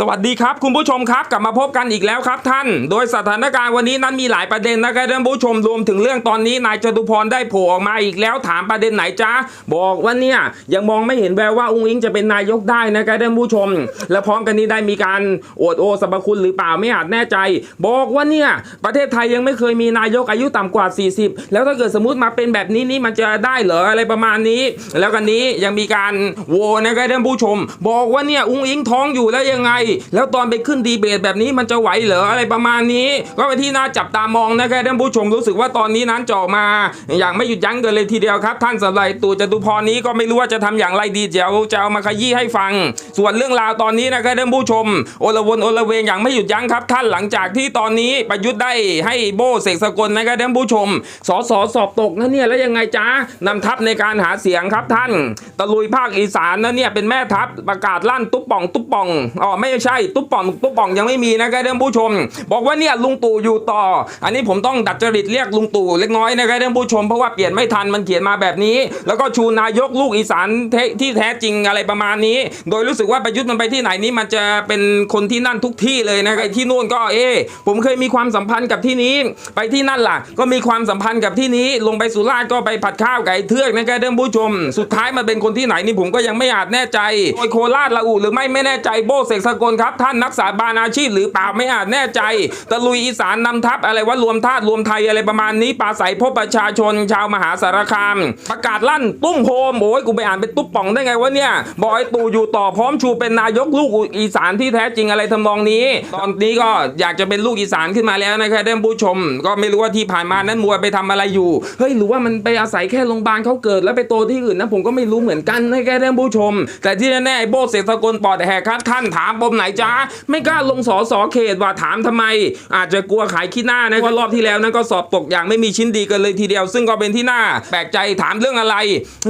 สวัสดีครับ คุณผู้ชมครับกลับมาพบกันอีกแล้วครับท่าน โดยสถานการณ์วันนี้นั้นมีหลายประเด็นนะครับท่านผู้ชมรวมถึงเรื่องตอนนี้นายจตุพรได้โผล่ออกมาอีกแล้วถามประเด็นไหนจ้าบอกว่าเนี่ยยังมองไม่เห็นแววว่าอุ้งอิงจะเป็นนายกได้นะครับท่านผู้ชม และพร้อมกันนี้ได้มีการอวดโอสรรพคุณหรือเปล่าไม่อาจแน่ใจ บอกว่าเนี่ยประเทศไทยยังไม่เคยมีนายกอายุต่ำกว่า 40 แล้วถ้าเกิดสมมติมาเป็นแบบนี้นี่มันจะได้เหรออะไรประมาณนี้ แล้วกันนี้ยังมีการโวนะครับท่านผู้ชม บอกว่าเนี่ยอุ้งอิงท้องอยู่แล้วยังไงแล้วตอนไปขึ้นดีเบตแบบนี้มันจะไหวเหรออะไรประมาณนี้ ก็เป็นที่น่าจับตามองนะครับท่านผู้ชมรู้สึกว่าตอนนี้นั้นจะอมา อย่างไม่หยุดยั้งกันเลยทีเดียวครับ ท่านสำหรับตู่จตุพรนี้ก็ไม่รู้ว่าจะทำอย่างไรดีเดี๋ยวจะเอามาขยี้ให้ฟัง ส่วนเรื่องราวตอนนี้นะครับท่านผู้ชมโอลวนโอลเวงอย่างไม่หยุดยั้งครับ ท่านหลังจากที่ตอนนี้ประยุทธ์ได้ให้โบเสกสกลนะครับท่านผู้ชมสสสอบตกนะเนี่ยแล้วยังไงจ้านำทัพในการหาเสียงครับท่าน ตะลุยภาคอีสานนะเนี่ยเป็นแม่ทัพประกาศลั่นตุ๊บป่องตุ๊บป่องอ๋อไม่ใช่ ตุ๊บป่องตุ๊บป่องยังไม่มีนะครับท่านผู้ชม บอกว่าเนี่ยลุงตู่อยู่ต่อ อันนี้ผมต้องดัดจริตเรียกลุงตู่เล็กน้อยนะครับท่านผู้ชมเพราะว่าเปลี่ยนไม่ทันมันเขียนมาแบบนี้ แล้วก็ชูนายกลูกอีสานแท้ที่แท้จริงอะไรประมาณนี้ โดยรู้สึกว่าประยุทธ์มันไปที่ไหนนี้มันจะเป็นคนที่นั่นทุกที่เลยนะไอ้ที่นู่นก็เอ๊ผมเคยมีความสัมพันธ์กับที่นี้ ไปที่นั่นล่ะ ก็มีความสัมพันธ์กับที่นี้ ลงไปสุราษฎร์ก็ไปผัดข้าวไก่เทือกนะครับท่านผู้ชม สุดท้ายมันเป็นคนที่ไหนนี่ผมก็ยังไม่อาจแน่ใจโดยโคราชละอูหรือไม่ไม่แน่ใจโบเสกสกลครับท่านนักษาบานอาชีพหรือเปล่าไม่อาจแน่ใจ ตะลุยอีสานนำทัพอะไรว่ารวมธาตุรวมไทยอะไรประมาณนี้ปราศัยพบประชาชนชาวมหาสารคาม ประกาศลั่นตุ้มโฮมโอ้ยกูไปอ่านเป็นตุ๊บป่องได้ไงวะเนี่ยบอยตู่อยู่ต่อพร้อมชูเป็นนายกลูกอีสานที่แท้จริงอะไรทำนองนี้ ตอนนี้ก็อยากจะเป็นลูกอีสานขึ้นมาแล้วนะครับท่านผู้ชม ก็ไม่รู้ว่าที่ผ่านมานั้นมัวไปทำอะไรอยู่เฮ้ยหรือว่ามันไปอาศัยแค่โรงพยาบาลเขาเกิด แล้วไปโตที่อื่นนะผมก็ไม่รู้เหมือนกันนะครับท่านผู้ชม แต่ที่แน่ๆไอ้โบเสกสกลปอดแหกครับท่านถามปมไหนจ้าไม่กล้าลงสอสอเขตว่าถามทำไม อาจจะกลัวขายขี้หน้านะเพรารอบที่แล้วนั้นก็สอบตกอย่างไม่มีชิ้นดีกันเลยทีเดียว ซึ่งก็เป็นที่หน่าแปลกใจถามเรื่องอะไร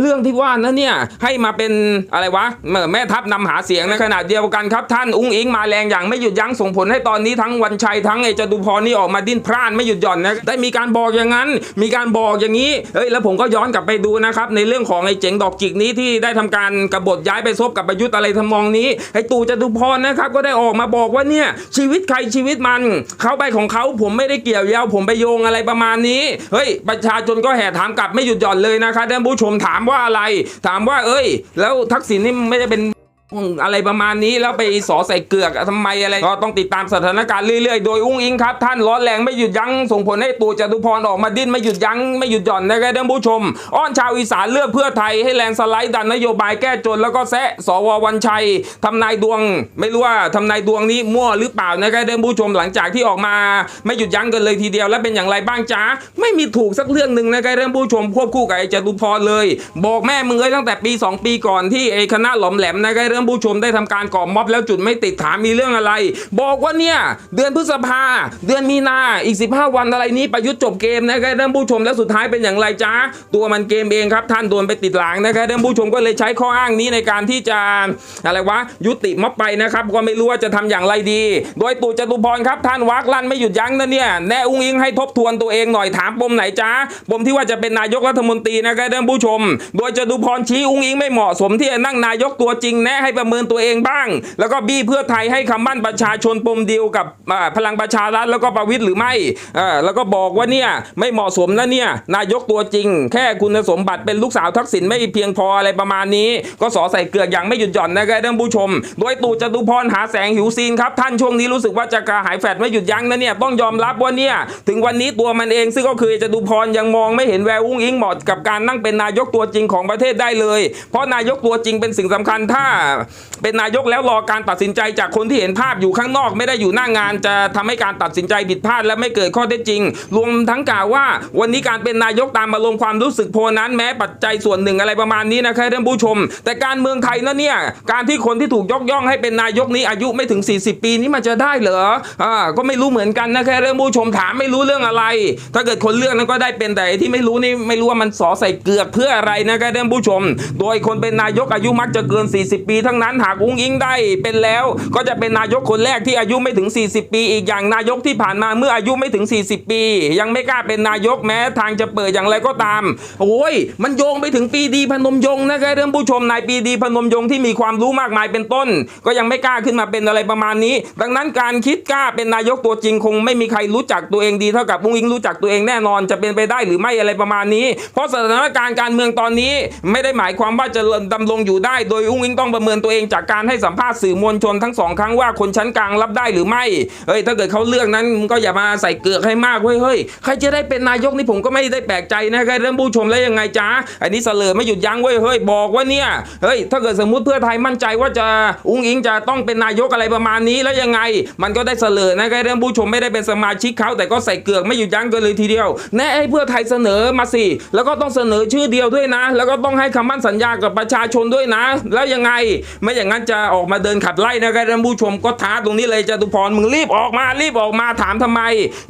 เรื่องที่ว่านั้นเนี่ยให้มาเป็นอะไรวะแม่ทัพนำหาเสียงในขณะเดียวกันครับท่านอุ้งอิงมาแรงอย่างไม่หยุดยั้งส่งผลให้ตอนนี้ทั้งวันชัยทั้งไอ้จตุพรนี่ออกมาดิ้นพร่านไม่หยุดหย่อนนะได้มีการบอกอย่างนั้น มีการบอกอย่างนี้เอ้ยแล้วผมก็ย้อนกลับไปดูนะครับในเรื่องของไอ้เจ๋งดอกจิกนี้ที่ได้ทำการกบฏย้ายไปซบกับประยุทธ์อะไรทำนองนี้ไอตู่จตุพรนะครับก็ได้ออกมาบอกว่าเนี่ยชีวิตใครชีวิตมันเขาไปของเขาผมไม่ได้เกี่ยวเยาวผมไปโยงอะไรประมาณนี้เฮ้ยประชาชนก็แห่ถามกลับไม่หยุดหย่อนเลยนะครับท่านผู้ชมถามว่าอะไร ถามว่า เอ้ย แล้วทักษิณนี่ไม่ได้เป็น อะไรประมาณนี้แล้วไปสอใส่เกลือกทำไมอะไรก็ต้องติดตามสถานการณ์เรื่อยๆ โดยอุ้งอิงครับ ท่านร้อนแรงไม่หยุดยั้งส่งผลให้ตู่จตุพรออกมาดิ้นไม่หยุดยั้งไม่หยุดหย่อนนะครับท่านผู้ชม อ้อนชาวอีสานเลือกเพื่อไทยให้แลนสไลด์ดันนโยบายแก้จนแล้วก็แซะสววันชัยทำนายดวง ไม่รู้ว่าทำนายดวงนี้มั่วหรือเปล่านะครับท่านผู้ชมหลังจากที่ออกมา ไม่หยุดยั้งกันเลยทีเดียว แล้วเป็นอย่างไรบ้างจ้าไม่มีถูกสักเรื่องหนึ่งนะครับท่านผู้ชมควบคู่กับไอ้จตุพรเลย บอกแม่มึงเอ้ยตั้งแต่ปี 2 ปีก่อนที่ไอ้คณะหลอมแหลมนะครับานผู้ชมได้ทำการก่อม็อบแล้วจุดไม่ติดถามมีเรื่องอะไร บอกว่าเนี่ยเดือนพฤษภา เดือนมีนาอีก 15 วันอะไรนี้ประยุทธ์จบเกมนะครับท่านผู้ชมแล้วสุดท้ายเป็นอย่างไรจ้าตัวมันเกมเองครับท่านโดนไปติดหลังนะครับท่านผู้ชมก็เลยใช้ข้ออ้างนี้ในการที่จะอะไรวะยุติม็อบไปนะครับก็ไม่รู้ว่าจะทำอย่างไรดี โดยตู่จตุพรครับท่านวักลั่นไม่หยุดยั้งนะเนี่ยแน่อุ้งอิงให้ทบทวนตัวเองหน่อยถามปมไหนจ้าปมที่ว่าจะเป็นนายกรัฐมนตรีนะครับท่านผู้ชม โดยจตุพรชี้อุ้งอิงไม่เหมาะสมที่จะนั่งนายกตัวจริงแน่ให้ประเมินตัวเองบ้าง แล้วก็บี้เพื่อไทยให้คำมั่นประชาชนปมเดียวกับพลังประชารัฐแล้วก็ประวิตย์หรือไม่แล้วก็บอกว่าเนี่ยไม่เหมาะสมนะเนี่ยนายกตัวจริง แค่คุณสมบัติเป็นลูกสาวทักษิณไม่เพียงพออะไรประมาณนี้ ก็สอใส่เกลือกอย่างไม่หยุดหย่อนนะครับท่านผู้ชม โดยตู่จตุพรหาแสงหิวซีนครับท่านช่วงนี้รู้สึกว่าจะกระหายแฟดไม่หยุดยั้งนะเนี่ยต้องยอมรับว่าเนี่ยถึงวันนี้ตัวมันเองซึ่งก็คือจตุพรยังมองไม่เห็นแววอุ้งอิงเหมาะกับการนั่งเป็นนายกตัวจริงของประเทศได้เลย เพราะนายกตัวจริงเป็นสิ่งสำคัญถ้าเป็นนายกแล้วรอการตัดสินใจจากคนที่เห็นภาพอยู่ข้างนอก ไม่ได้อยู่หน้างานจะทำให้การตัดสินใจผิดพลาด และไม่เกิดข้อเท็จจริง รวมทั้งกล่าวว่า วันนี้การเป็นนายกตามอารมณ์ความรู้สึกโพนั้นแม้ปัจจัยส่วนหนึ่งอะไรประมาณนี้นะครับท่านผู้ชม แต่การเมืองไทยนะเนี่ยการที่คนที่ถูกยกย่องให้เป็นนายกนี้อายุไม่ถึง 40 ปีนี้มันจะได้เหรออ่าก็ไม่รู้เหมือนกันนะครับท่านผู้ชมถามไม่รู้เรื่องอะไร ถ้าเกิดคนเลือกนั้นก็ได้เป็นแต่ที่ไม่รู้นี่ไม่รู้ว่ามันสอใส่เกลือกเพื่ออะไรนะครับท่านผู้ชม โดยคนเป็นนายกอายุมักจะเกิน 40 ปีทั้งนั้นหากอุ้งอิงได้เป็นแล้วก็จะเป็นนายกคนแรกที่อายุไม่ถึง 40 ปี อีกอย่างนายกที่ผ่านมาเมื่ออายุไม่ถึง 40 ปี ยังไม่กล้าเป็นนายกแม้ทางจะเปิดอย่างไรก็ตามโอ้ยมันโยงไปถึงปีดีพนมยงค์นะครับท่านผู้ชมนายปีดีพนมยงค์ที่มีความรู้มากมายเป็นต้น ก็ยังไม่กล้าขึ้นมาเป็นอะไรประมาณนี้ ดังนั้นการคิดกล้าเป็นนายกตัวจริงคงไม่มีใครรู้จักตัวเองดีเท่ากับอุ้งอิงรู้จักตัวเองแน่นอนจะเป็นไปได้หรือไม่อะไรประมาณนี้ เพราะสถานการณ์การเมืองตอนนี้ ไม่ได้หมายความว่าจะดำรงอยู่ได้โดยอุ้งอิงต้องประเมินตัวเองจากการให้สัมภาษณ์สื่อมวลชนทั้งสองครั้งว่าคนชั้นกลางรับได้หรือไม่เฮ้ยถ้าเกิดเขาเลือกนั้นก็อย่ามาใส่เกลือกให้มากเว้ยเฮ้ยใครจะได้เป็นนายกนี่ผมก็ไม่ได้แปลกใจนะใครเรื่องผู้ชมแล้วยังไงจ๊ะอันนี้เสลอไม่หยุดยั้งเว้ยเฮ้ยบอกว่าเนี่ยเฮ้ยถ้าเกิดสมมุติเพื่อไทยมั่นใจว่าจะอุ้งอิงจะต้องเป็นนายกอะไรประมาณนี้แล้วยังไง มันก็ได้เสลอนะใครเรื่องผู้ชมไม่ได้เป็นสมาชิกเขาแต่ก็ใส่เกลือกไม่หยุดยั้งกันเลยทีเดียวแน่ให้เพื่อไทยเสนอมาสิแล้วก็ต้องเสนอชื่อเดียวด้วยนะ แล้วก็ต้องให้คำมั่นสัญญากับประชาชนด้วยนะ แล้วยังไงไม่อย่างนั้นจะออกมาเดินขับไล่นะครับท่านผู้ชมก็ท้าตรงนี้เลยจตุพรมึงรีบออกมารีบออกมาถามทำไม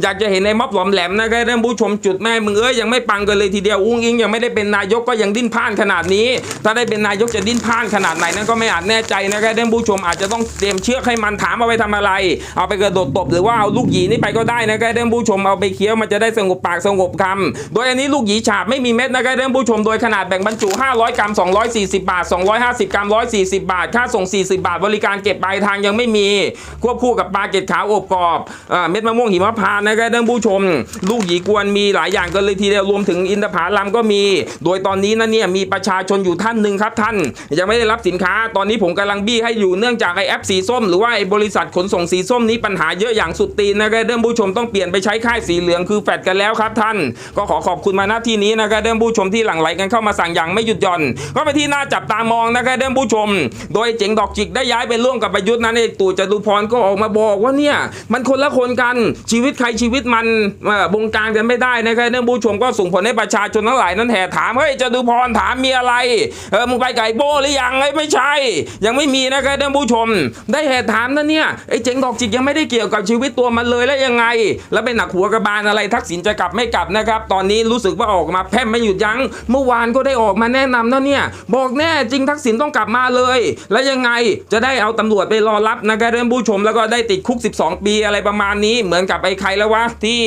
อยากจะเห็นในม็อบหลอมแหลมนะครับท่านผู้ชมจุดแม่มึงเอ้ยยังไม่ปังกันเลยทีเดียวอุ้งอิงยังไม่ได้เป็นนายกก็ยังดิ้นพ่านขนาดนี้ ถ้าได้เป็นนายกจะดิ้นพ่านขนาดไหนนั่นก็ไม่อาจแน่ใจนะครับท่านผู้ชมอาจจะต้องเตรียมเชือกให้มันถามเอาไปทำอะไร เอาไปกระโดดตบหรือว่าเอาลูกหยีนี่ไปก็ได้นะครับท่านผู้ชมเอาไปเคี้ยวมันจะได้สงบปากสงบคำโดยอันนี้ลูกหยีฉาบไม่มีเม็ดนะครับท่านผู้ชมโดยขนาดแบ่งบรรจุ 500 กรัม 240 บาท 250 กรัม 140บาท ค่าส่ง 40 บาท บริการเก็บปลายทางยังไม่มี ควบคู่กับปลาเกล็ดขาวอบกรอบอ่าเม็ดมะม่วงหิมพานต์นะครับท่านผู้ชม ลูกหยีกวนมีหลายอย่างกันเลยทีเดียวรวมถึงอินทผลัมก็มี โดยตอนนี้นะเนี่ยมีประชาชนอยู่ท่านหนึ่งครับท่าน ยังไม่ได้รับสินค้า ตอนนี้ผมกำลังบี้ให้อยู่เนื่องจากไอแอปสีส้ม หรือว่าไอบริษัทขนส่งสีส้มนี้ปัญหาเยอะอย่างสุดตีนนะครับท่านผู้ชมต้องเปลี่ยนไปใช้ค่ายสีเหลืองคือแฟดกันแล้วครับท่าน ก็ขอขอบคุณมาณที่นี้นะครับท่านผู้ชมที่หลั่งไหลกันเข้ามาสั่งอย่างไม่หยุดหย่อน ก็ไปที่น่าจับตามองนะครับท่านผู้ชมโดยเจ๋งดอกจิกได้ย้ายไปร่วมกับประยุทธ์นั้นไอ้ตู่จตุพรก็ออกมาบอกว่าเนี่ยมันคนละคนกันชีวิตใครชีวิตมันบงการกันไม่ได้นะครับท่านผู้ชมก็ส่งผลให้ประชาชนทั้งหลายนั้นแห่ถามเฮ้ยจตุพรถามมีอะไรเออมึงไปไก่โบ้หรือยังไอ้ไม่ใช่ ยังไม่มีนะครับท่านผู้ชม ได้แห่ถามนะเนี่ยไอ้เจ๋งดอกจิกยังไม่ได้เกี่ยวกับชีวิตตัวมันเลยแล้วยังไง แล้วเป็นหนักหัวกระบาลอะไรทักษิณจะกลับไม่กลับนะครับ ตอนนี้รู้สึกว่าออกมาแพร่มไม่หยุดยั้งเมื่อวานก็ได้ออกมาแนะนำนะเนี่ยบอกแน่จริงทักษิณต้องกลับมาเลยแล้วยังไงจะได้เอาตำรวจไปรอรับนะครับท่านผู้ชมแล้วก็ได้ติดคุก 12 ปีอะไรประมาณนี้เหมือนกับไอ้ใครแล้ววะที่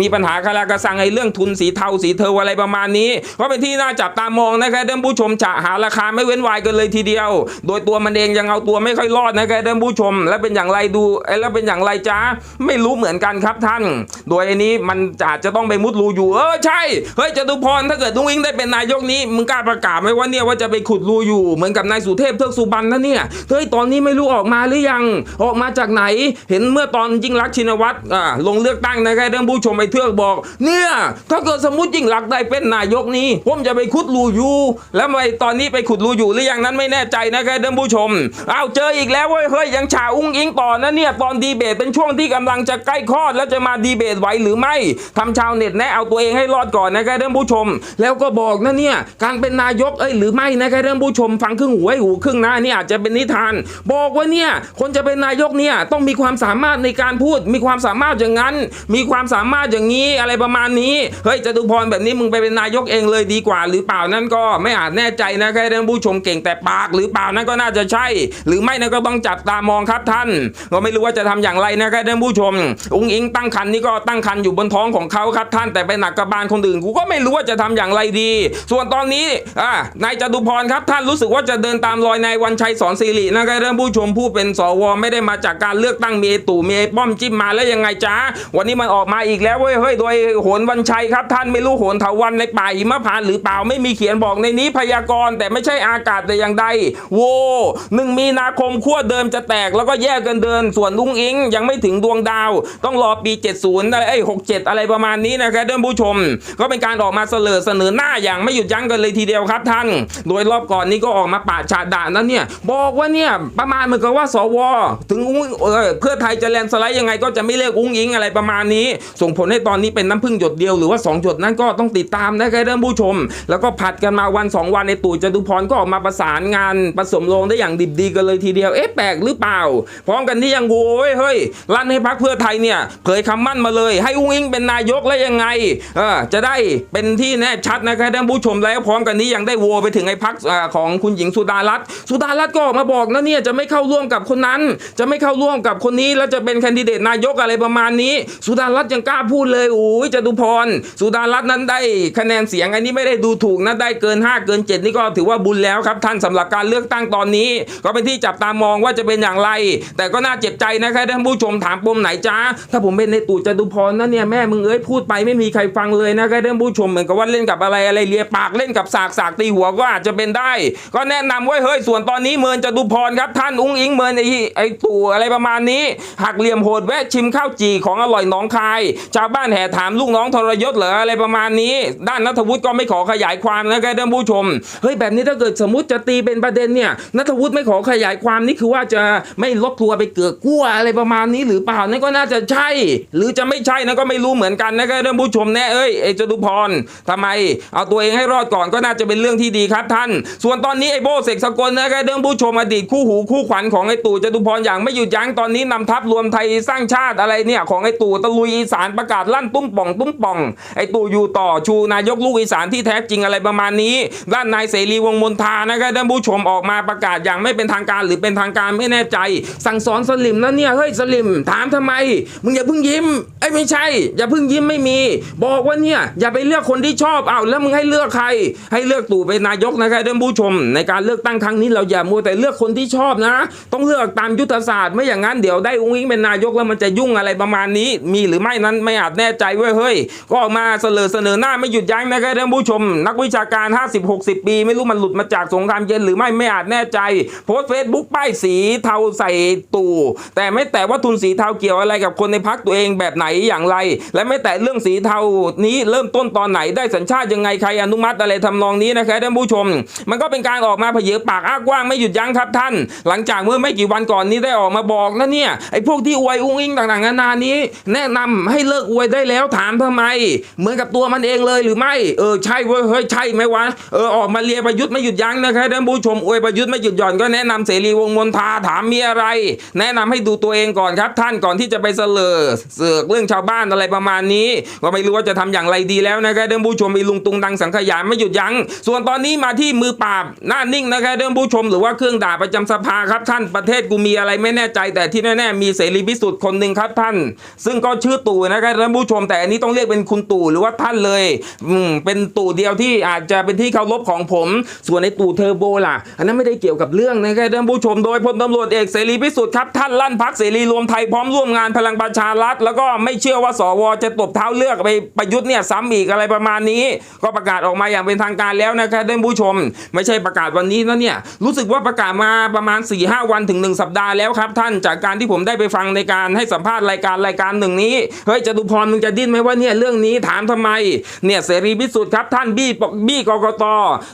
มีปัญหาคารากระสังไอ้เรื่องทุนสีเทาสีเทาอะไรประมาณนี้ก็เป็นที่น่าจับตามองนะครับท่านผู้ชมจะหาราคาไม่เว้นวายกันเลยทีเดียว โดยตัวมันเองยังเอาตัวไม่ค่อยรอดนะครับท่านผู้ชม แล้วเป็นอย่างไรดูเอ้แล้วเป็นอย่างไรจ้าไม่รู้เหมือนกันครับท่าน โดยอันนี้มันอาจจะต้องไปมุดรูอยู่เออใช่เฮ้ยจตุพรถ้าเกิดลุงอิงได้เป็นนายกนี้มึงกล้าประกาศไหมว่าเนี่ยว่าจะไปขุดรูอยู่เหมือนกับนายสุเทพเทือกสุบรรณนะเนี่ยเฮ้ยตอนนี้ไม่รู้ออกมาหรือยัง ออกมาจากไหน เห็นเมื่อตอนยิ่งรักชินวัตรอ่าลงเลือกตั้งนะครับท่านผู้ชมไปเทือกบอก เนี่ยถ้าเกิดสมมติยิ่งรักได้เป็นนายกนี้ ผมจะไปขุดรูอยู่ แล้วไปตอนนี้ไปขุดรูอยู่หรือยังนั้นไม่แน่ใจนะครับท่านผู้ชมอ้าวเจออีกแล้วเว้ยเฮ้ยยังฉาอุ้งอิงต่อนะเนี่ยตอนดีเบตเป็นช่วงที่กำลังจะใกล้คลอด แล้วจะมาดีเบตไหวหรือไม่ทำชาวเน็ตแนะเอาตัวเองให้รอดก่อนนะครับท่านผู้ชม แล้วก็บอกนะเนี่ยการเป็นนายกเอ้ยหรือไม่นะครับท่านผู้ชมฟังครึ่งหูไว้หูครึ่งนะนี่อาจจะเป็นนิทาน บอกว่าเนี่ยคนจะเป็นนายกเนี่ยต้องมีความสามารถในการพูด มีความสามารถอย่างนั้น มีความสามารถอย่างนี้อะไรประมาณนี้เฮ้ยจตุพรแบบนี้มึงไปเป็นนายกเองเลยดีกว่า หรือเปล่านั่นก็ไม่อาจแน่ใจนะครับท่านผู้ชมเก่งแต่ปาก หรือเปล่านั่นก็น่าจะใช่ หรือไม่นั่นก็ต้องจับตามองครับท่านก็ไม่รู้ว่าจะทำอย่างไรนะครับท่านผู้ชม อุ้งอิงตั้งคันนี่ก็ตั้งคันอยู่บนท้องของเขาครับท่านแต่ไปหนักกระบาลคนอื่นกูก็ไม่รู้ว่าจะทำอย่างไรดี ส่วนตอนนี้อ่านายจตุพรครับท่านรู้สึกว่าจะเดินตามรอยนายวันชัยสอนศิรินะครับท่านผู้ชมผู้เป็นสวไม่ได้มาจากการเลือกตั้งมีไอตู่มีไอป้อมจิ้มมาแล้วยังไงจ้าวันนี้มันออกมาอีกแล้วเว้ยเฮ้ยโดยโหนวันชัยครับ ท่านไม่รู้โหนเถาวันในป่าหิมพานหรือเปล่าไม่มีเขียนบอกในนี้พยากรณ์แต่ไม่ใช่อากาศแต่อย่างใดโวหนึ่งมีนาคมขั้วเดิมจะแตกแล้วก็แยกกันเดิน ส่วนลุงอิงยังไม่ถึงดวงดาว ต้องรอปี 70อะไรไอ้67 อะไรประมาณนี้นะครับท่านผู้ชม ก็เป็นการออกมาเสนอเสนอหน้าอย่างไม่หยุดยั้งกันเลยทีเดียวครับท่าน โดยรอบก่อนนี้ก็ออกมาปาดฉาดด่านั่นเนี่ย บอกว่าเนี่ยประมาณเหมือนกับว่าสว ถึงอุ้งเออเพื่อไทยจะแลนสไลด์ยังไงก็จะไม่เลือกอุ้งอิงอะไรประมาณนี้ ส่งผลให้ตอนนี้เป็นน้ำพึ่งหยดเดียวหรือว่า 2 หยดนั้นก็ต้องติดตามนะครับท่านผู้ชม แล้วก็ผัดกันมาวัน 2 วันในตู่จตุพรก็ออกมาประสานงานผสมลงได้อย่างดิบดีกันเลยทีเดียวเอ๊ะแปลกหรือเปล่า พร้อมกันที่ยังโว้ยเฮ้ยลั่นให้พักเพื่อไทยเนี่ยเผยคำมั่นมาเลย ให้อุ้งอิงเป็นนายกแล้วยังไงเออจะได้เป็นที่แน่ชัดนะครับท่านผู้ชมแล้วพร้อมกันนี้ยังได้โวไปถึงไอ้พักของคุณหญิงสุดารัตน์สุดารัตน์ก็ออกมาบอกนะเนี่ยจะไม่เข้าร่วมกับคนนั้น จะไม่เข้าร่วมกับคนนี้แล้วจะเป็นแคนดิเดตนายกอะไรประมาณนี้ สุดารัตน์ยังกล้าพูดเลยโอ้ยจตุพรสุดารัตน์นั้นได้คะแนนเสียงอันนี้ไม่ได้ดูถูกนะได้เกิน 5 เกิน 7 นี่ก็ถือว่าบุญแล้วครับท่านสำหรับการเลือกตั้งตอนนี้ ก็เป็นที่จับตามองว่าจะเป็นอย่างไร แต่ก็น่าเจ็บใจนะครับท่านผู้ชมถามปมไหนจ้าถ้าผมเป็นในตู่จตุพรนะเนี่ยแม่มึงเอ้ยพูดไปไม่มีใครฟังเลยนะครับท่านผู้ชมเหมือนกับว่าเล่นกับอะไรอะไรเลียปากเล่นกับสากสากตีหัวก็อาจจะเป็นได้ ก็แนะนำไว้เฮ้ยส่วนตอนนี้เมินจตุพรครับท่านอุ้งอิงเมินไอ้ไอ้ตู่อะไรประมาณนี้ หักเหลี่ยมโหดแวะชิมข้าวจี่ของอร่อยหน้องคาย ชาวบ้านแห่ถามลูกน้องทรยศเหรออะไรประมาณนี้ ด้านนัทวุฒิก็ไม่ขอขยายความนะครับท่านผู้ชมเฮ้ยแบบนี้ถ้าเกิดสมมติจะตีเป็นประเด็นเนี่ยนัทวุฒิไม่ขอขยายความนี่คือว่าจะไม่ลบทัวร์ไปเกือกกลัวอะไรประมาณนี้หรือเปล่านั่นก็น่าจะใช่ หรือจะไม่ใช่นะก็ไม่รู้เหมือนกันนะครับท่านผู้ชมแน่เอ้ยไอ้จตุพรทำไม เอาตัวเองให้รอดก่อนก็น่าจะเป็นเรื่องที่ดีครับท่าน ส่วนตอนนี้ไอ้โบเสกสกลนะครับท่านผู้ชมอดีตคู่หูคู่ขวัญของไอ้ตู่จตุพรอย่างไม่หยุดยั้งตอนนี้นำทัพรวมไทยสร้างชาติอะไรเนี่ยของไอ้ตู่ตะลุยอีสานประกาศลั่นตุ้มป่องตุ้มป่อง ไอ้ตู่อยู่ต่อชูนายกลูกอีสานที่แท้จริงอะไรประมาณนี้ด้านนายเสรีวงมนทานะครับท่านผู้ชมออกมาประกาศอย่างไม่เป็นทางการหรือเป็นทางการไม่แน่ใจ สั่งสอนสลิมนะเนี่ยเฮ้ยสลิมถามทำไมมึงอย่าเพิ่งยิ้มไอ้ไม่ใช่ อย่าเพิ่งยิ้มไม่มี บอกว่าเนี่ยอย่าไปเลือกคนที่ชอบเอาแล้วมึงให้เลือกใคร ให้เลือกตู่เป็นนายกนะครับท่านผู้ชมในการเลือกตั้งครั้งนี้เราอย่ามัวแต่เลือกคนที่ชอบนะ ต้องเลือกตามยุทธศาสตร์ไม่อย่างนั้นเดี๋ยวได้อุ้งอิงเป็นนายกแล้วมันจะยุ่งอะไรประมาณนี้ มีหรือไม่นั้นไม่อาจแน่ใจเว้ยเฮ้ยก็ออกมาเสนอเสนอหน้าไม่หยุดยั้งนะครับท่านผู้ชม นักวิชาการ 50-60 ปี ไม่รู้มันหลุดมาจากสงครามเย็นหรือไม่ไม่อาจแน่ใจ โพสเฟซบุ๊กป้ายสีเทาใส่ตู่ แต่ไม่แต่ว่าทุนสีเทาเกี่ยวอะไรกับคนในพักตัวเองแบบไหนอย่างไร และไม่แต่เรื่องสีเทานี้เริ่มต้นตอนไหนได้สัญชาติยังไงใครอนุมัติอะไรทำนองนี้นะครับท่านผู้ชม มันก็เป็นการออกมาเผยปากอ้ากว้างไม่หยุดยั้งครับท่าน หลังจากเมื่อไม่กี่วันก่อนนี้ได้ออกมาบอกนะเนี่ยไอ้พวกที่อวยอุ้งอิงต่างๆนานานี้ แนะนำให้เลิกอวยได้แล้วถามทำไม เหมือนกับตัวมันเองเลยหรือไม่เออใช่เว้ยเฮ้ยใช่ไหมวะเออออกมาเลียประยุทธ์ไม่หยุดยั้งนะครับท่านผู้ชมอวยประยุทธ์ไม่หยุดหย่อนก็แนะนำเสรีวงมนทาถามมีอะไร แนะนำให้ดูตัวเองก่อนครับ ท่านก่อนที่จะไปเสลอเสือกเรื่องชาวบ้านอะไรประมาณนี้ก็ไม่รู้ว่าจะทำอย่างไรดีแล้วนะครับท่านผู้ชมมีลุงตุงดังสังขยาไม่หยุดยั้งส่วนตอนนี้มาที่มือปราบหน้านิ่งนะครับท่านผู้ชชมหรือว่าเครื่องด่าประจำสภาครับท่านประเทศกูมีอะไรไม่แน่ใจ แต่ที่แน่ๆมีเสรีพิสุทธิ์คนหนึ่งครับท่าน ซึ่งก็ชื่อตู่นะครับท่านผู้ชมแต่อันนี้ต้องเรียกเป็นคุณตู่หรือว่าท่านเลยอืมเป็นตู่เดียวที่อาจจะเป็นที่เคารพของผม ส่วนในตู่เทอร์โบล่ะ อันนั้นไม่ได้เกี่ยวกับเรื่องนะครับท่านผู้ชมโดยพลตำรวจเอกเสรีพิสุทธิ์ครับท่านลั่นพักเสรีรวมไทยพร้อมร่วมงานพลังประชารัฐแล้วก็ไม่เชื่อว่าสวจะตบเท้าเลือกไปประยุทธ์เนี่ยซ้ำอีกอะไรประมาณนี้ ก็ประกาศออกมาอย่างเป็นทางการแล้วนะครับท่านผู้ชม ไม่ใช่ประกาศวันนี้นะเนี่ยรู้สึกว่าประกาศมาประมาณ4ี่หวันถึง 1 สัปดาห์แล้วครับท่านจากการที่ผมได้ไปฟังในการให้สัมภาษณ์รายการรายการหนึ่งนี้เฮ้ยจตุพรมึงจะดิ้นไหมว่าเนี่ยเรื่องนี้ถามทำไมเนี่ยเสรีพิสุทธิ์ครับท่านบี้บี้กกต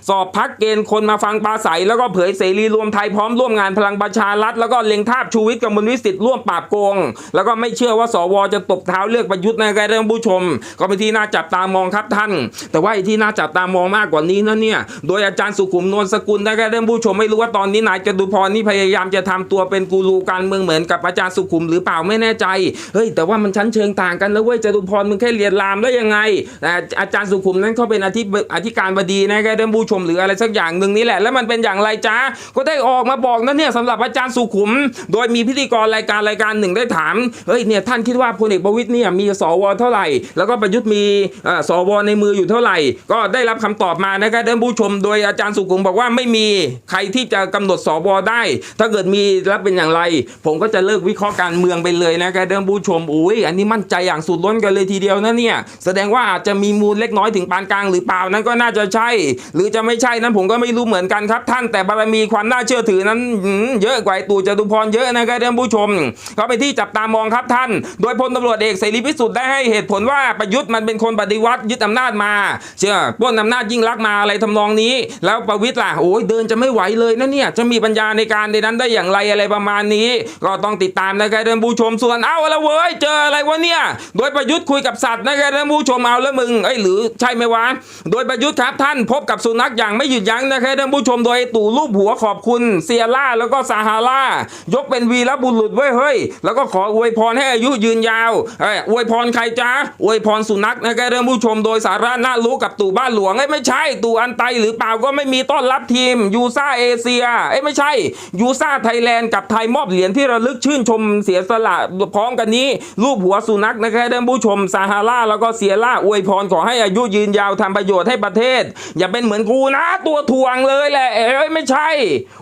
สอบพักเกณฑ์คนมาฟังปราศัยแล้วก็เผยเสรีรวมไทยพร้อมร่วมงานพลังประชารัฐแล้วก็เล็งทาบชูวิทย์กับมลวิสิทธิ์ร่วมปราบโกง แล้วก็ไม่เชื่อว่าสวจะตบเท้าเลือกประยุทธ์ในะครับท่านผู้ชม ก็เป็นที่น่าจับตามองครับท่าน แต่ว่าที่น่าจับตามองมากกว่านี้นะเนี่ยโดยอาจารย์สุขุมนวลสกุลนะครับท่านผู้ชมไม่รู้ว่าตอนนี้นายจตุพรนี่พยายามจะทำตัวเป็นกูรูการเมืองเหมือนกับอาจารย์สุขุมหรือเปล่าไม่แน่ใจเฮ้ยแต่ว่ามันชั้นเชิงต่างกันนะเว้ยจตุพรมึงแค่เรียนรามได้ยังไงแต่อาจารย์สุขุมนั้นเขาเป็นอธิอธิการบดีนะครับท่านผู้ชมหรืออะไรสักอย่างหนึ่งนี่แหละ แล้วมันเป็นอย่างไรจ้าก็ได้ออกมาบอกนะเนี่ยสำหรับอาจารย์สุขุม โดยมีพิธีกรรายการรายการหนึ่งได้ถามเฮ้ยเนี่ยท่านคิดว่าพลเอกประวิตยเนี่ยมีสวเท่าไหร่ แล้วก็ประยุทธ์มีสวในมืออยู่เท่าไหร่ ก็ได้รับคำตอบมานะครับท่านผู้ชม โดยอาจารย์สุขุมบอกว่าไม่มีใครที่จะกำหนดสวได้ ถ้าเกิดมีแล้วเป็นอย่างไร ผมก็จะเลิกวิเคราะห์การเมืองไปเลยนะครับท่านผู้ชมอุ้ยอันนี้มั่นใจอย่างสุดล้นกันเลยทีเดียวนะเนี่ยแสดงว่าอาจจะมีมูลเล็กน้อยถึงปานกลางหรือเปล่านั้นก็น่าจะใช่ หรือจะไม่ใช่นั้นผมก็ไม่รู้เหมือนกันครับท่านแต่บารมีความน่าเชื่อถือนั้นเยอะกว่าตู่จตุพรเยอะนะครับท่านผู้ชมก็ไปนที่จับตามองครับท่าน โดยพลตำรวจเอกเสรีพิสุทธิ์ได้ให้เหตุผลว่าประยุทธ์มันเป็นคนปฏิวัติยึดอำนาจมา เชื่อปล้นอำนาจยิ่งรักมาอะไรทำนองนี้ แล้วประวิตรล่ะโอ้ยเดินจะไม่ไหวเลยนะเนี่ยจะมีปัญญาในการในนั้นได้อย่างไรอะไรประมาณนี้ ก็ต้องติดตามนะครับท่านผู้ชมส่วนเอาละเว้ยเจออะไรวะเนี่ย โดยประยุทธ์คุยกับสัตว์นะครับท่านผู้ชมเอาแล้วมึงเอ้หรือใช่ไหมวะโดยประยุทธ์ครับท่านพบกับสุนัขอย่างไม่หยุดยั้งนะครับท่านผู้ชมโดยตู่รูปหัวขอบคุณเซียร่าแล้วก็ซาฮาร่ายกเป็นวีรบุรุษเว้ยเฮ้ยแล้วก็ขออวยพรให้อายุยืนยาวเอ้ยอวยพรใครจ้าอวยพรสุนัขนะครับท่านผู้ชมโดยสาระน่ารู้กับตู่บ้านหลวงเอ้ไม่ใช่ตู่อันไตหรือเปล่าก็ไม่มีต้อนรับทีมยูซ่าเอเซีย เอ้ยไม่ใช่ ยูซ่าไทยแลนด์กับไทยมอบเหรียญที่ระลึกชื่นชมเสียสละพร้อมกันนี้ รูปหัวสุนัขนะครับท่านผู้ชมซาฮาราแล้วก็เซียร่าอวยพรขอให้อายุยืนยาวทำประโยชน์ให้ประเทศ อย่าเป็นเหมือนกูนะ ตัวถ่วงเลยแหละ เอ้ยไม่ใช่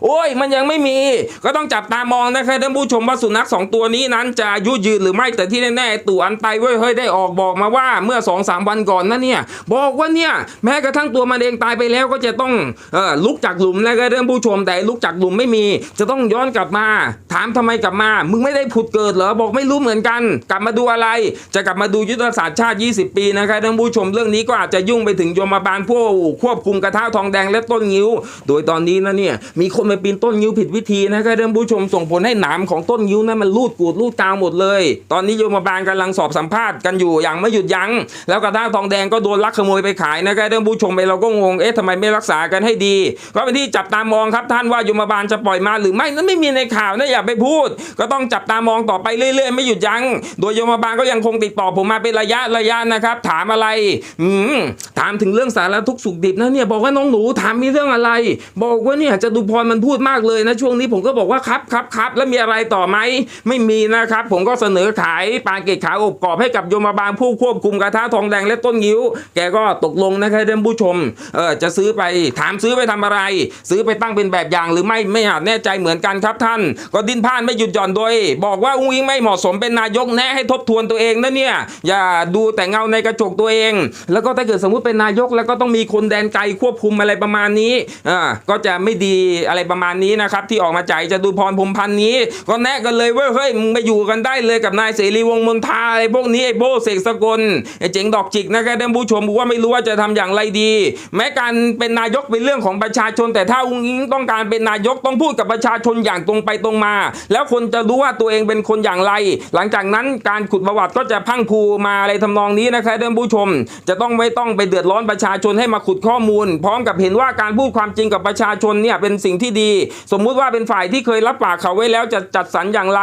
โอ้ยมันยังไม่มี ก็ต้องจับตามองนะครับท่านผู้ชมว่าสุนัขสองตัวนี้นั้นจะอายุยืนหรือไม่แต่ที่แน่ๆตู่อันไตเว้ยเฮ้ยได้ออกบอกมาว่าเมื่อ2อสามวันก่อนนะเนี่ยบอกว่าเนี่ยแม้กระทั่งตัวมันเองตายไปแล้วก็จะต้องอลุกจากหลุมนะครับท่านผู้ชมแต่ลุกจากหลุมไม่มี จะต้องย้อนกลับมา ถามทำไมกลับมา มึงไม่ได้ผุดเกิดเหรอบอกไม่รู้เหมือนกัน กลับมาดูอะไร จะกลับมาดูยุทธศาสตร์ชาติ 20 ปีนะครับท่านผู้ชมเรื่องนี้ก็อาจจะยุ่งไปถึงโยมบาลผู้ควบคุมกระทะทองแดงและต้นงิ้ว โดยตอนนี้นะเนี่ยมีคนไปปีนต้นงิ้วผิดวิธีนะครับท่านผู้ชมส่งผลให้หนามของต้นงิ้วนั้นมันรูดกูดรูดกาวหมดเลย ตอนนี้โยมบาลกำลังสอบสัมภาษณ์กันอยู่อย่างไม่หยุดยั้งแล้วกระทะทองแดงก็โดนลักขโมยไปขายนะครับท่านผู้ชมไปเราก็งงเอ๊ะทำไมไม่รักษากันให้ดี ก็เป็นที่จับตามองครับท่านว่าโยมบาลจะปล่อยมาหรือไม่นั้นไม่มีในข่าวนะอย่าไปพูด ก็ต้องจับตามองต่อไปเรื่อย ๆ ไม่หยุดยัง้งโดยโยมบาลก็ยังคงติดต่อผมมาเป็นระยะระยะนะครับ ถามอะไรอืมถามถึงเรื่องสารทุกสุขดิบนะเนี่ยบอกว่าน้องหนูถามมีเรื่องอะไร บอกว่าเนี่ยจตุพรมันพูดมากเลยนะช่วงนี้ผมก็บอกว่าครับครับครับแล้วมีอะไรต่อไหมไม่มีนะครับ ผมก็เสนอขายปลาเกตขาอบกรอบให้กับโยมบาลผู้ควบคุมกระทะทองแดงและต้นงิ้ว แกก็ตกลงนะครับท่านผู้ชมเออจะซื้อไปถามซื้อไปทำอะไร ซื้อไปตั้งางเป็นแบบอย่างหรือไม่ไม่อาจแน่ใจเหมือนกันครับท่าน ก็ดิ้นพล่านไม่หยุดหย่อนโดย บอกว่าอุ้งอิงไม่เหมาะสมเป็นนายกแนะให้ทบทวนตัวเองนะเนี่ยอย่าดูแต่เงาในกระจกตัวเอง แล้วก็ถ้าเกิดสมมุติเป็นนายกแล้วก็ต้องมีคนแดนไกลควบคุมอะไรประมาณนี้อ่าก็จะไม่ดีอะไรประมาณนี้นะครับที่ออกมาจากจตุพรพรมพันธ์นี้ ก็แนะกันเลยว่าเฮ้ยมึงไปอยู่กันได้เลยกับนายเสรีวงมนทาอะไรพวกนี้ไอ้โบเสกสกลไอ้เจ๋งดอกจิกนะครับท่านผู้ชมว่าไม่รู้ว่าจะทำอย่างไรดี แม้การเป็นนายกเป็นเรื่องของประชาชนแต่ถ้าอุ้งอิงต้องการเป็นนายกต้องพูดกับประชาชนอย่างตรงไปตรงมา แล้วคนจะรู้ว่าตัวเองเป็นคนอย่างไร หลังจากนั้นการขุดประวัติก็จะพังพูมาอะไรทำนองนี้นะครับท่านผู้ชม จะต้องไม่ต้องไปเดือดร้อนประชาชนให้มาขุดข้อมูล พร้อมกับเห็นว่าการพูดความจริงกับประชาชนเนี่ยเป็นสิ่งที่ดี สมมุติว่าเป็นฝ่ายที่เคยรับปากเขาไว้แล้วจะจัดสรรอย่างไร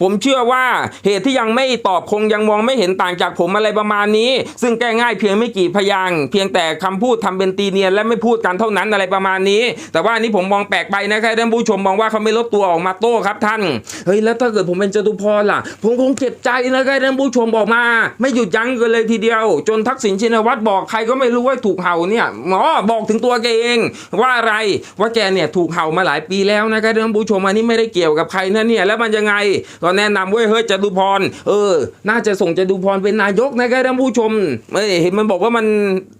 ผมเชื่อว่าเหตุที่ยังไม่ตอบคงยังมองไม่เห็นต่างจากผมอะไรประมาณนี้ ซึ่งแก้ง่ายเพียงไม่กี่พยางเพียงแต่คำพูดทำเป็นตีเนียนและไม่พูดกันเท่านั้นอะไรประมาณนี้ แต่ว่านนี้ผมมองแปลกไปนะครับท่านผู้ชมมองว่าเขาไม่ลดตัวออกมาโต้ครับท่านเฮ้ยแล้วถ้าเกิดผมเป็นจตุพรล่ะ ผมคงเจ็บใจนะครับท่านผู้ชมบอกมา ไม่หยุดยั้งกันเลยทีเดียว จนทักษิณชินวัตรบอกใครก็ไม่รู้ว่าถูกเห่าเนี่ยหมอบอกถึงตัวแกเองว่าอะไรว่าแกเนี่ยถูกเห่ามาหลายปีแล้วนะครับท่านผู้ชมอันนี้ไม่ได้เกี่ยวกับใครนะเนี่ยแล้วมันยังไงก็แนะนำเว้ยเฮ้ยจตุพรเออ น่าจะส่งจตุพรเป็นนายกนะครับท่านผู้ชมเอ้ยเห็นมันบอกว่ามัน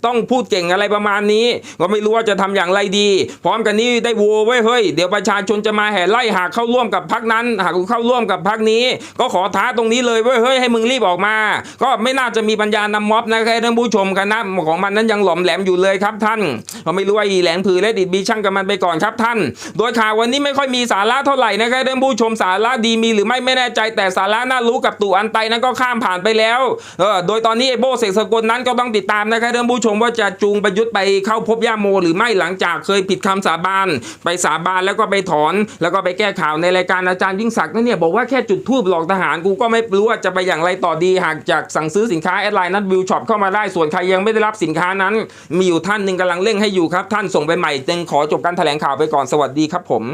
ต้องพูดเก่งอะไรประมาณนี้ ก็ไม่รู้ว่าจะทำอย่างไรดี พร้อมกันนี้ได้โวไว้ยเฮ้ยเดี๋ยวประชาชนจะมาแห่ไล่หากเข้าร่วมกับพักนั้น หากเข้าร่วมกับพักนี้ ก็ขอท้าตรงนี้เลยเว้ยเฮ้ยให้มึงรีบออกมา ก็ไม่น่าจะมีปัญญานำม็อบนะครับท่านผู้ชมคณะของมันนั้นยังหลอมแหลมอยู่เลยครับท่านก็ไม่รู้ว่าอีแหลงผือและดิดบีช่างกับมันไปก่อนครับท่าน โดยข่าววันนี้ไม่ค่อยมีสาระเท่าไหร่นะครับท่านผู้ชมสาระดีมีหรือไม่ไม่แน่ใจแต่สาระน่ารู้กับตู่อันไตนั้นก็ข้ามผ่านไปแล้วเออโดยตอนนี้ไอโบเสกสกลนั้นก็ต้องติดตามนะครับท่านผู้ชมว่าจะจูงประยุทธ์ไปเข้าพบย่าโมหรือไม่หลังจากเคยผิดคำสาบานไปสาบานแล้วก็ไปถอนแล้วก็ไปแก้ข่าวในรายการอาจารย์ยิ่งศักดิ์นั่นเนี่ยบอกว่าแค่จุดทูบหลอกทหารกูก็ไม่รู้ว่าจะไปอย่างไรต่อดีหากจากสั่งซื้อสินค้าแอดไลน์นัดวิวช็อปเข้ามาได้ส่วนใครยังไม่ได้รับสินค้านั้น มีอยู่ท่านหนึ่งกำลังเร่งให้อยู่ครับ ท่านส่งไปใหม่จึงขอจบการแถลงข่าวไปก่อนสวัสดีครับผม